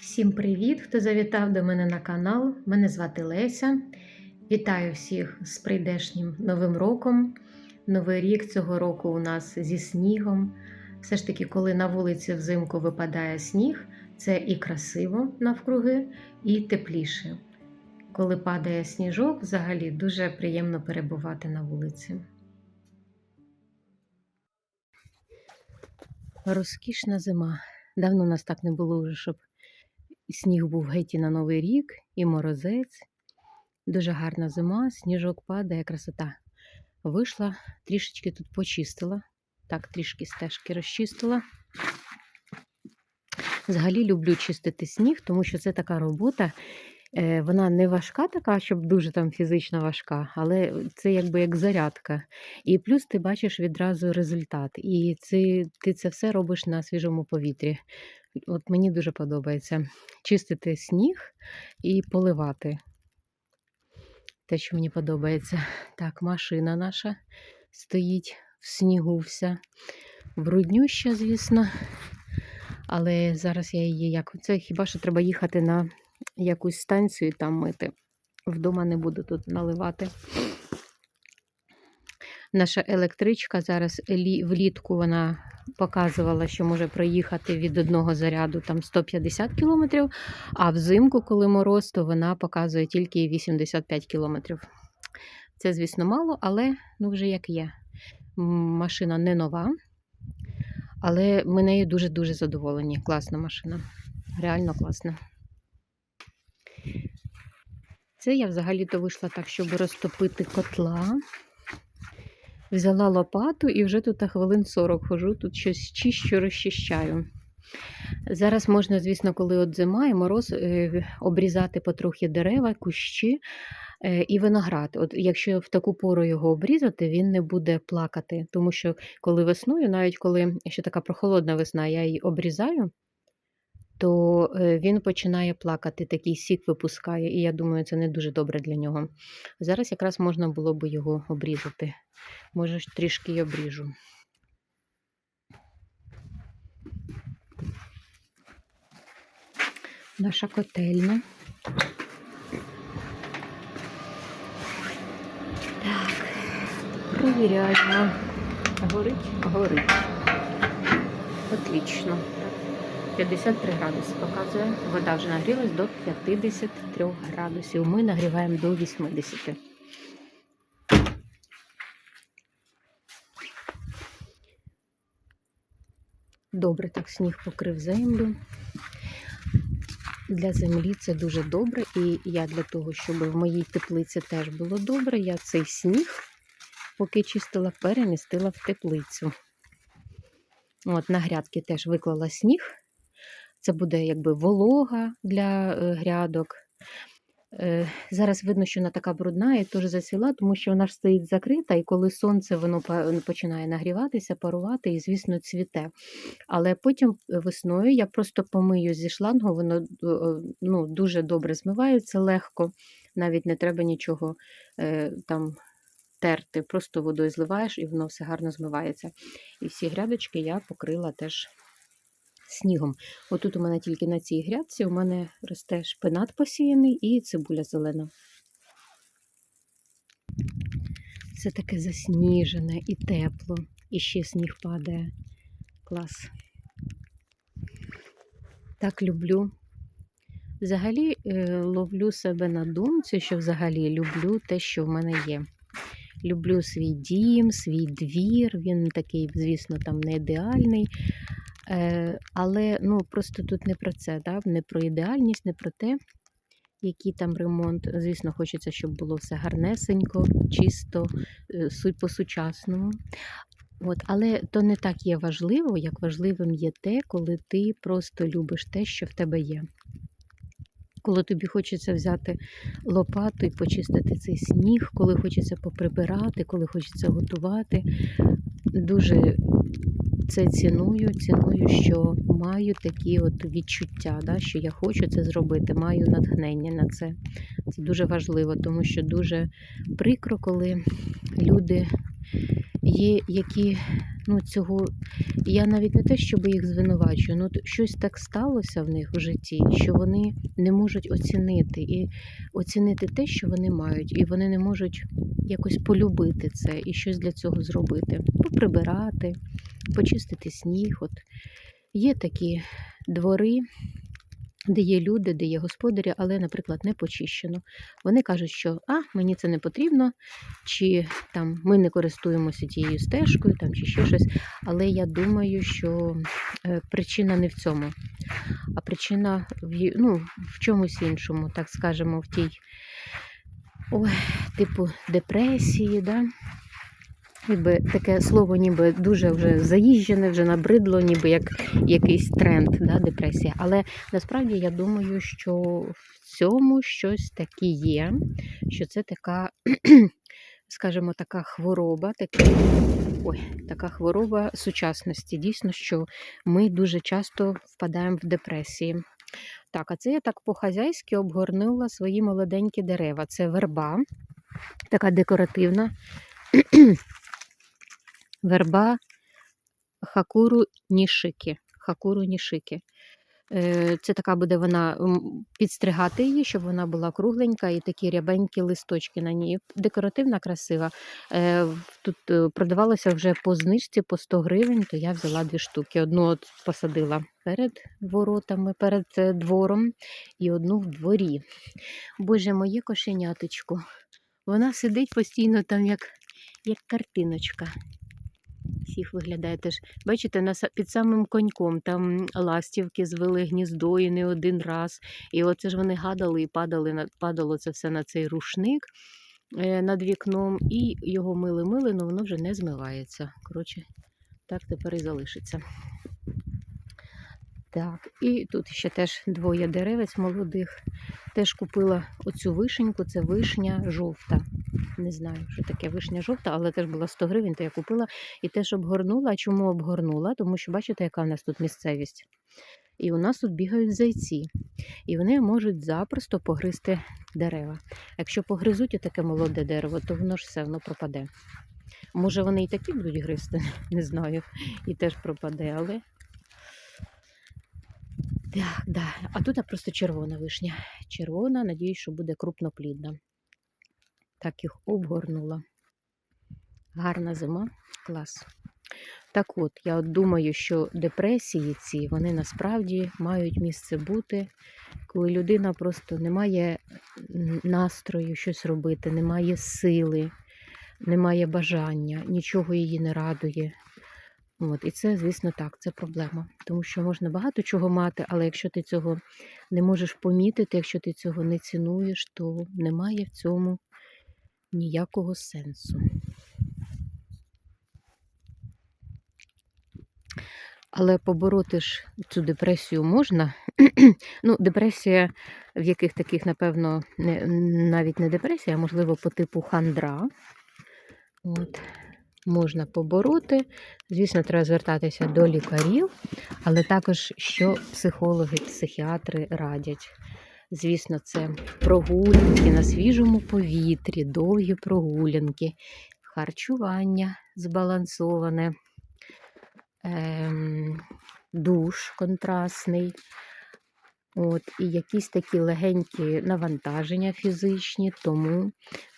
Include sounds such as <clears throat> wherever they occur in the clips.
Всім привіт, хто завітав до мене на канал. Мене звати Леся. Вітаю всіх з прийдешнім новим роком. Новий рік цього року у нас зі снігом. Все ж таки, коли на вулиці взимку випадає сніг, це і красиво навкруги, і тепліше. Коли падає сніжок, взагалі дуже приємно перебувати на вулиці. Розкішна зима. Давно нас так не було вже, щоб сніг був геть і на Новий рік, і морозець. Дуже гарна зима, сніжок падає, красота. Вийшла, трішечки тут почистила. Так, трішки стежки розчистила. Взагалі люблю чистити сніг, тому що це така робота. е, Вона не важка така, щоб дуже там фізично важка, але це якби як зарядка. І плюс ти бачиш відразу результат. І це, ти це все робиш на свіжому повітрі. От мені дуже подобається чистити сніг і поливати. Те, що мені подобається. Так, машина наша стоїть в снігу вся. Бруднюща, звісно. Але зараз я її як. Це хіба що треба їхати на якусь станцію і там мити. Вдома не буду тут наливати. Наша електричка зараз влітку вона показувала, що може проїхати від одного заряду там 150 кілометрів, а взимку, коли мороз, то вона показує тільки 85 кілометрів. Це, звісно, мало, але ну вже як є. Машина не нова, але ми нею дуже-дуже задоволені. Класна машина. Реально класна. Це я взагалі-то вийшла так, щоб розтопити котла. Взяла лопату і вже тут хвилин 40 хожу, тут щось чищу, розчищаю. Зараз можна, звісно, коли от зима і мороз, е, обрізати потрохи дерева, кущі е, і виноград. От якщо в таку пору його обрізати, він не буде плакати. Тому що коли весною, навіть коли ще така прохолодна весна, я її обрізаю, то е, він починає плакати, такий сік випускає, і я думаю, це не дуже добре для нього. Зараз якраз можна було би його обрізати. Може, трішки й обріжу. Наша котельня. Так, провіряємо. Горить, горить. Отлично. 53 градуси показує. Вода вже нагрілась до 53 градусів. Ми нагріваємо до 80. Добре, так сніг покрив землю. Для землі це дуже добре, і я для того, щоб в моїй теплиці теж було добре, я цей сніг, поки чистила, перемістила в теплицю. От на грядки теж виклала сніг. Це буде якби волога для е, грядок. Е, Зараз видно, що вона така брудна і теж засіла, тому що вона ж стоїть закрита, і коли сонце воно починає нагріватися, парувати і, звісно, цвіте. Але потім весною я просто помию зі шлангу, воно е, ну, дуже добре змивається легко, навіть не треба нічого е, там терти, просто водою зливаєш і воно все гарно змивається. І всі грядочки я покрила теж снігом. Отут у мене тільки на цій грядці у мене росте шпинат посіяний і цибуля зелена. Все таке засніжене і тепло, і ще сніг падає. Клас. Так люблю. Взагалі е, ловлю себе на думці, що взагалі люблю те, що в мене є. Люблю свій дім, свій двір. Він такий, звісно, там не ідеальний. Е, але ну, просто тут не про це, да? не про ідеальність, не про те, який там ремонт. Звісно, хочеться, щоб було все гарнесенько, чисто, е, суть по-сучасному. От, але то не так є важливо, як важливим є те, коли ти просто любиш те, що в тебе є. Коли тобі хочеться взяти лопату і почистити цей сніг, коли хочеться поприбирати, коли хочеться готувати. Дуже це ціную, ціную, що маю такі от відчуття, да, що я хочу це зробити, маю натхнення на це. Це дуже важливо, тому що дуже прикро, коли люди є, які ну, цього. Я навіть не те, щоб їх звинувачую, ну щось так сталося в них в житті, що вони не можуть оцінити і оцінити те, що вони мають, і вони не можуть якось полюбити це і щось для цього зробити. Поприбирати, почистити сніг. От є такі двори, де є люди, де є господарі, але, наприклад, не почищено. Вони кажуть, що а, мені це не потрібно, чи там ми не користуємося тією стежкою, там чи ще щось. Але я думаю, що е, причина не в цьому, а причина в, ну, в чомусь іншому, так скажемо, в тій ой, типу депресії, да? Якби таке слово ніби дуже вже заїжджене, вже набридло, ніби як якийсь тренд, да, депресія. Але насправді я думаю, що в цьому щось таке є, що це така, <clears throat> скажімо, така хвороба, таке, ой, така хвороба сучасності. Дійсно, що ми дуже часто впадаємо в депресії. Так, а це я так по-хазяйськи обгорнула свої молоденькі дерева. Це верба, така декоративна. <clears throat> Верба хакуру нішики. Хакуру нішики. Е, Це така буде вона підстригати її, щоб вона була кругленька і такі рябенькі листочки на ній. Декоративна, красива. Е, Тут е, продавалося вже по знижці по 100 гривень, то я взяла дві штуки. Одну от посадила перед воротами, перед двором, і одну в дворі. Боже, моє кошеняточко. Вона сидить постійно там, як, як картиночка. Всіх виглядає теж. Бачите, під самим коньком там ластівки звели гніздо і не один раз. І оце ж вони гадали і падали, падало це все на цей рушник е, над вікном, і його мили-мили, але воно вже не змивається. Коротше, так тепер і залишиться. Так, і тут ще теж двоє деревець молодих. Теж купила оцю вишеньку, це вишня жовта. Не знаю, що таке вишня жовта, але теж була 100 гривень, то я купила і теж обгорнула. А чому обгорнула? Тому що бачите, яка в нас тут місцевість. І у нас тут бігають зайці, і вони можуть запросто погризти дерева. Якщо погризуть таке молоде дерево, то воно ж все воно пропаде. Може, вони і такі будуть гризти, <laughs> не знаю, і теж пропаде, але. Так, да. А тут просто червона вишня. Червона, надіюсь, що буде крупноплідна. Так їх обгорнула. Гарна зима, клас. Так от, я от думаю, що депресії ці, вони насправді мають місце бути, коли людина просто не має настрою щось робити, не має сили, не має бажання, нічого її не радує. От, і це, звісно, так, це проблема. Тому що можна багато чого мати, але якщо ти цього не можеш помітити, якщо ти цього не цінуєш, то немає в цьому ніякого сенсу. Але побороти ж цю депресію можна. <clears throat> ну, депресія, в яких таких, напевно, не, навіть не депресія, а можливо, по типу хандра. От. Можна побороти. Звісно, треба звертатися до лікарів, але також що психологи, психіатри радять. Звісно, це прогулянки на свіжому повітрі, довгі прогулянки, харчування збалансоване, ем, душ контрастний. От, і якісь такі легенькі навантаження фізичні, тому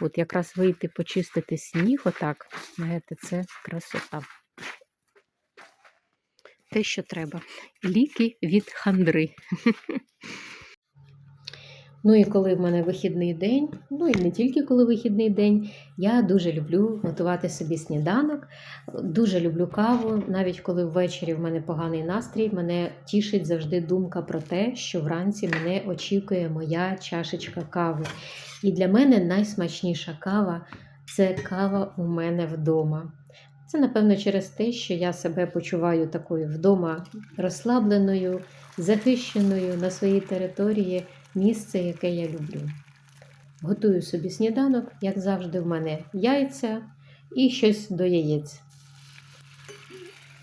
от якраз вийти почистити сніг, отак, знаєте, це красота. Те, що треба. Ліки від хандри. <laughs> Ну і коли в мене вихідний день, ну і не тільки коли вихідний день, я дуже люблю готувати собі сніданок, дуже люблю каву. Навіть коли ввечері в мене поганий настрій, мене тішить завжди думка про те, що вранці мене очікує моя чашечка кави. І для мене найсмачніша кава це кава у мене вдома. Це, напевно, через те, що я себе почуваю такою вдома розслабленою, захищеною на своїй території місце, яке я люблю. Готую собі сніданок, як завжди, в мене яйця і щось до яєць.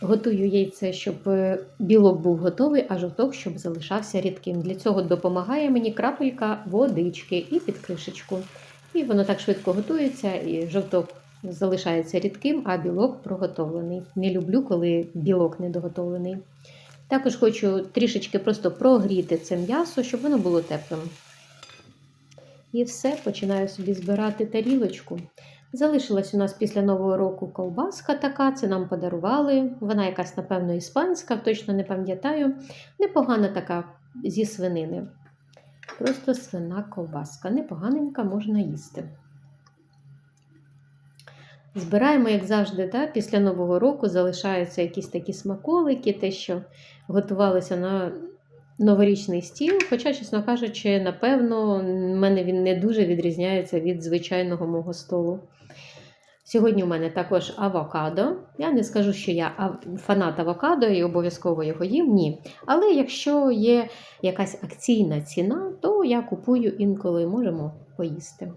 Готую яйце, щоб е, білок був готовий, а жовток, щоб залишався рідким. Для цього допомагає мені крапелька водички і під кришечку. І воно так швидко готується, і жовток залишається рідким, а білок проготовлений. Не люблю, коли білок недоготовлений. Також хочу трішечки просто прогріти це м'ясо, щоб воно було теплим. І все, починаю собі збирати тарілочку. Залишилась у нас після Нового року ковбаска така, це нам подарували. Вона якась, напевно, іспанська, точно не пам'ятаю. Непогана така зі свинини. Просто свина ковбаска. Непоганенька можна їсти. Збираємо, як завжди, та, після Нового року залишаються якісь такі смаколики, те, що готувалися на новорічний стіл. Хоча, чесно кажучи, напевно, в мене він не дуже відрізняється від звичайного мого столу. Сьогодні у мене також авокадо. Я не скажу, що я фанат авокадо і обов'язково його їм. Ні. Але якщо є якась акційна ціна, то я купую інколи можемо поїсти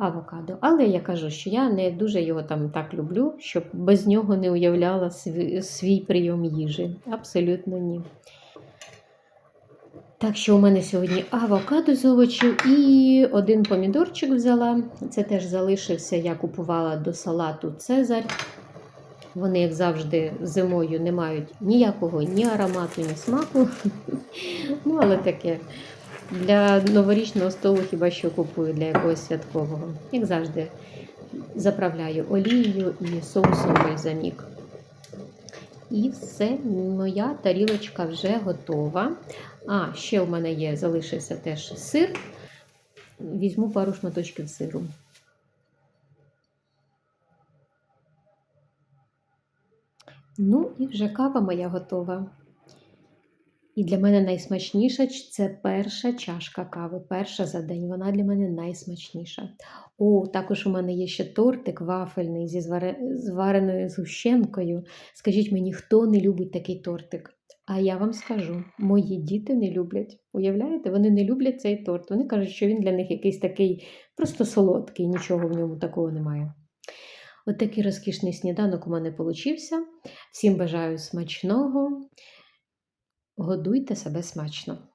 авокадо. Але я кажу, що я не дуже його там так люблю, щоб без нього не уявляла свій, свій прийом їжі. Абсолютно ні. Так що у мене сьогодні авокадо з овочів і один помідорчик взяла. Це теж залишився, я купувала до салату Цезарь. Вони, як завжди, зимою не мають ніякого ні аромату, ні смаку. <laughs> Ну, але таке. Для новорічного столу хіба що купую для якогось святкового. Як завжди, заправляю олією і соусом бальзамік. І все, моя тарілочка вже готова. А, ще в мене є, залишився теж сир. Візьму пару шматочків сиру. Ну і вже кава моя готова. І для мене найсмачніша це перша чашка кави, перша за день. Вона для мене найсмачніша. О, також у мене є ще тортик вафельний зі зваре- з згущенкою. Скажіть мені, хто не любить такий тортик? А я вам скажу, мої діти не люблять. Уявляєте, вони не люблять цей торт. Вони кажуть, що він для них якийсь такий просто солодкий, нічого в ньому такого немає. От такий розкішний сніданок у мене получився. Всім бажаю смачного. Годуйте себе смачно.